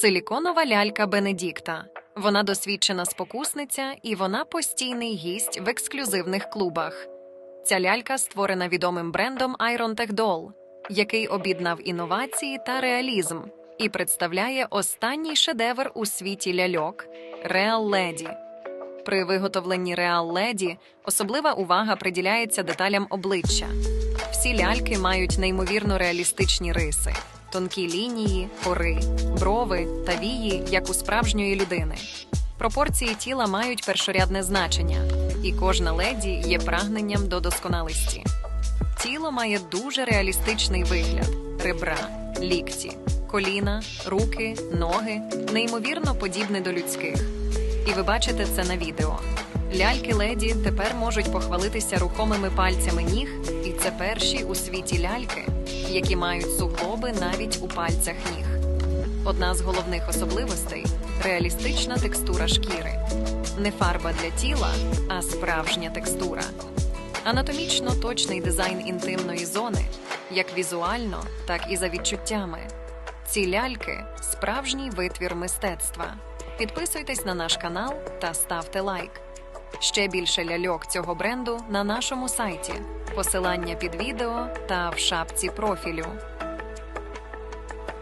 Силіконова лялька Бенедікта. Вона досвідчена спокусниця і вона постійний гість в ексклюзивних клубах. Ця лялька створена відомим брендом Iron Tech Doll, який об'єднав інновації та реалізм і представляє останній шедевр у світі ляльок Real Lady. При виготовленні Real Lady особлива увага приділяється деталям обличчя. Всі ляльки мають неймовірно реалістичні риси, тонкі лінії, пори, брови та вії, як у справжньої людини. Пропорції тіла мають першорядне значення, і кожна леді є прагненням до досконалості. Тіло має дуже реалістичний вигляд: ребра, лікті, коліна, руки, ноги, неймовірно подібне до людських. І ви бачите це на відео. Ляльки леді тепер можуть похвалитися рухомими пальцями ніг, і це перші у світі ляльки, які мають суглоби навіть у пальцях ніг. Одна з головних особливостей реалістична текстура шкіри. Не фарба для тіла, а справжня текстура. Анатомічно точний дизайн інтимної зони, як візуально, так і за відчуттями. Ці ляльки справжній витвір мистецтва. Підписуйтесь на наш канал та ставте лайк. Ще більше ляльок цього бренду на нашому сайті. Посилання під відео та в шапці профілю.